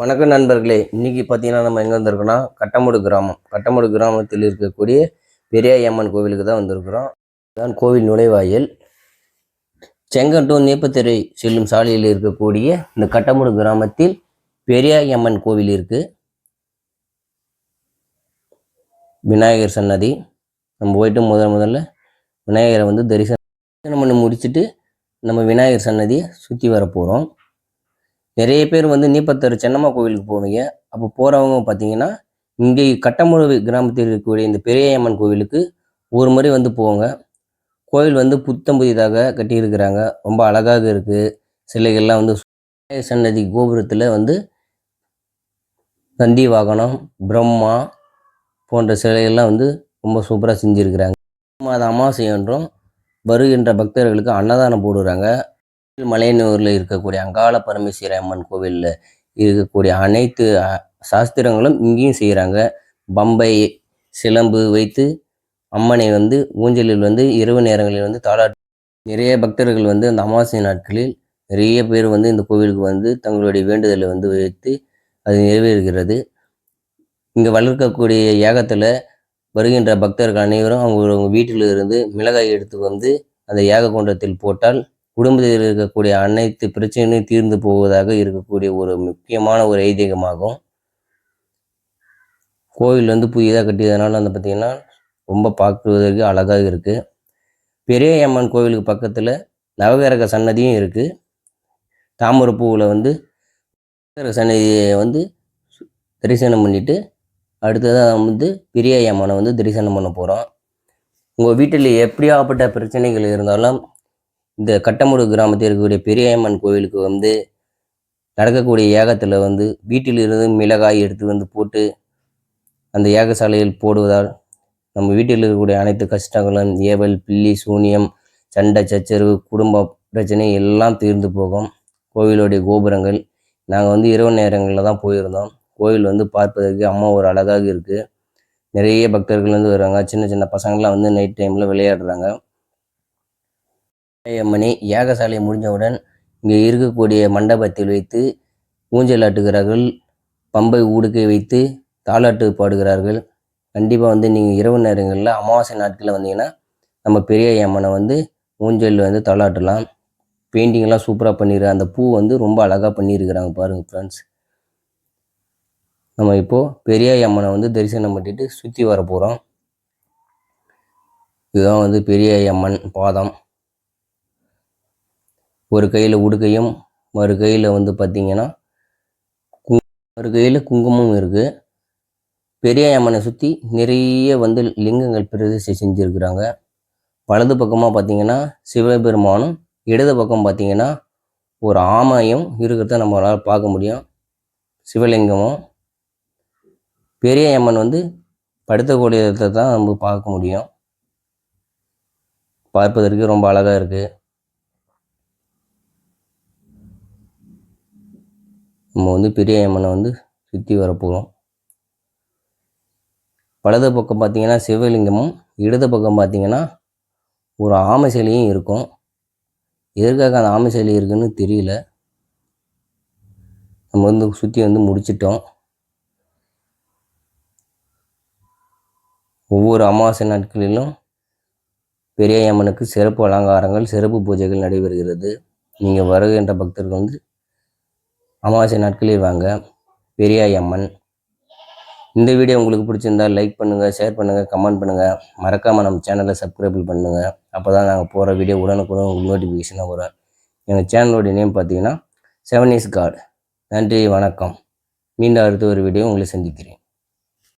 வணக்கம் நண்பர்களே. இன்னைக்கு பார்த்தீங்கன்னா நம்ம எங்கே வந்திருக்கோம்னா கட்டமுடு கிராமம். கட்டமுடு கிராமத்தில் இருக்கக்கூடிய பெரியாயம்மன் கோவிலுக்கு தான் வந்திருக்கிறோம். தான் கோவில் நுழைவாயில். செங்கட்டூர் நீப்பத்திரை செல்லும் சாலையில் இருக்கக்கூடிய இந்த கட்டமுடு கிராமத்தில் பெரியாயம்மன் கோவில் இருக்கு. விநாயகர் சன்னதி. நம்ம போயிட்டு முதல் முதல்ல விநாயகரை வந்து தரிசனம் பண்ணி முடிச்சுட்டு நம்ம விநாயகர் சன்னதியை சுற்றி வர போகிறோம் நிறைய பேர் வந்து நீப்பத்தர் சென்னம்மா கோவிலுக்கு போவீங்க. அப்போ போகிறவங்க பார்த்தீங்கன்னா இங்கே கட்டமுழு கிராமத்தில் இருக்கக்கூடிய இந்த பெரியம்மன் கோவிலுக்கு ஒரு முறை வந்து போவாங்க கோவில் வந்து புத்தம் புதிதாக கட்டியிருக்கிறாங்க. ரொம்ப அழகாக இருக்குது சிலைகள்லாம் வந்து சன்னதி கோபுரத்தில் வந்து நந்தி வாகனம் பிரம்மா போன்ற சிலைகள்லாம் வந்து ரொம்ப சூப்பராக செஞ்சுருக்கிறாங்க. மாத அமாவாசை என்றும் வருகின்ற பக்தர்களுக்கு அன்னதானம் போடுறாங்க. மலையனூரில் இருக்கக்கூடிய அங்காள பரமேஸ்வரி அம்மன் கோவிலில் இருக்கக்கூடிய அனைத்து சாஸ்திரங்களும் இங்கேயும் செய்கிறாங்க பம்பை சிலம்பு வைத்து அம்மனை வந்து ஊஞ்சலில் வந்து இரவு நேரங்களில் வந்து தாளாட்டு நிறைய பக்தர்கள் வந்து அந்த அமாவாசை நாட்களில் நிறைய பேர் வந்து இந்த கோவிலுக்கு வந்து தங்களுடைய வேண்டுதலை வந்து வைத்து அது நிறைவேறுகிறது. இங்கே வளர்க்கக்கூடிய யாகத்தில் வருகின்ற பக்தர்கள் அனைவரும் அவங்க வீட்டில் இருந்து மிளகாய் எடுத்து வந்து அந்த யாக குண்டத்தில் போட்டால் குடும்பத்தில் இருக்கக்கூடிய அனைத்து பிரச்சனையும் தீர்ந்து போவதாக இருக்கக்கூடிய ஒரு முக்கியமான ஒரு ஐதீகமாகும். கோவில் வந்து புதிதாக கட்டியதுனால வந்து பார்த்திங்கன்னா ரொம்ப பார்க்குவதற்கு அழகாக இருக்குது பெரிய அம்மன் கோவிலுக்கு பக்கத்தில் நவகிரக சன்னதியும் இருக்குது தாமரப்பூவில் வந்து நவகிரக சன்னதியை வந்து தரிசனம் பண்ணிவிட்டு அடுத்ததாக வந்து பெரிய அம்மனை வந்து தரிசனம் பண்ண போகிறோம் உங்கள் வீட்டில் எப்படியாப்பட்ட பிரச்சனைகள் இருந்தாலும் இந்த கட்டமுடு கிராமத்தில் இருக்கக்கூடிய பெரியம்மன் கோவிலுக்கு வந்து நடக்கக்கூடிய ஏகத்தில் வந்து வீட்டிலிருந்து மிளகாய் எடுத்து வந்து போட்டு அந்த ஏகசாலையில் போடுவதால் நம்ம வீட்டில் இருக்கக்கூடிய அனைத்து கஷ்டங்களும் ஏவல் பில்லி சூனியம் சண்டை சச்சரவு குடும்ப பிரச்சனை எல்லாம் தீர்ந்து போகும். கோவிலுடைய கோபுரங்கள். நாங்கள் வந்து இரவு நேரங்களில் தான் போயிருந்தோம். கோவில் வந்து பார்ப்பதற்கு அம்மா ஒரு அழகாக இருக்குது நிறைய பக்தர்கள் வந்து வருவாங்க. சின்ன சின்ன பசங்கள்லாம் வந்து நைட் டைமில் விளையாடுறாங்க. அம்மனை யாகசாலை முடிஞ்சவுடன் இங்கே இருக்கக்கூடிய மண்டபத்தில் வைத்து ஊஞ்சல் ஆட்டுகிறார்கள். பம்பை ஊடுக்கை வைத்து தாளாட்டு பாடுகிறார்கள். கண்டிப்பாக வந்து நீங்கள் இரவு நேரங்களில் அமாவாசை நாட்களில் வந்தீங்கன்னா நம்ம பெரிய அம்மனை வந்து ஊஞ்சல் வந்து தாளாட்டலாம் பெயிண்டிங்லாம் சூப்பராக பண்ணிடுறாங்க அந்த பூ வந்து ரொம்ப அழகாக பண்ணியிருக்கிறாங்க பாருங்கள் ஃப்ரெண்ட்ஸ் நம்ம இப்போது பெரிய அம்மனை வந்து தரிசனம் பண்ணிட்டு சுற்றி வர போகிறோம் இதுதான் வந்து பெரிய அம்மன் பாதம். ஒரு கையில் உடுக்கையும் மறு கையில் வந்து பார்த்தீங்கன்னா கு- மறு கையில் குங்குமம் இருக்குது பெரிய அம்மனை சுற்றி நிறைய வந்து லிங்கங்கள் பிரதிஷ்டை செஞ்சுருக்கிறாங்க. வலது பக்கமாக பார்த்தீங்கன்னா சிவபெருமானும் இடது பக்கம் பார்த்தீங்கன்னா ஒரு ஆமையும் இருக்கிறத நம்மளால் பார்க்க முடியும். சிவலிங்கமும். பெரிய அம்மன் வந்து படுத்தக்கூடியதை தான் நம்ம பார்க்க முடியும். பார்ப்பதற்கு ரொம்ப அழகாக இருக்குது நம்ம வந்து பெரிய அம்மனை வந்து சுற்றி வரப்போகிறோம் வலது பக்கம் பார்த்தீங்கன்னா சிவலிங்கமும் இடது பக்கம் பார்த்தீங்கன்னா ஒரு ஆமை சிலையும் இருக்கும். எதற்காக அந்த ஆமை சிலை இருக்குன்னு தெரியல. நம்ம வந்து சுற்றி வந்து முடிச்சிட்டோம். ஒவ்வொரு அமாவாசை நாட்களிலும் பெரிய அம்மனுக்கு சிறப்பு அலங்காரங்கள் சிறப்பு பூஜைகள் நடைபெறுகிறது. நீங்கள் வருகின்ற பக்தர்கள் வந்து அமாவாசை நாட்களில் வாங்க பெரியாய் அம்மன். இந்த வீடியோ உங்களுக்கு பிடிச்சிருந்தா லைக் பண்ணுங்கள் ஷேர் பண்ணுங்கள் கமெண்ட் பண்ணுங்கள் மறக்காமல் நம்ம சேனலை சப்ஸ்கிரைபிள் பண்ணுங்கள் அப்போ தான் நாங்கள் போகிற வீடியோ உடனுக்குடன் உங்களுக்கு நோட்டிஃபிகேஷனாக வரும். எங்கள் சேனலோடைய நேம் பார்த்தீங்கன்னா செவன் இஸ் காட் நன்றி வணக்கம். மீண்டும் அடுத்த ஒரு வீடியோ உங்களை சந்திக்கிறேன்.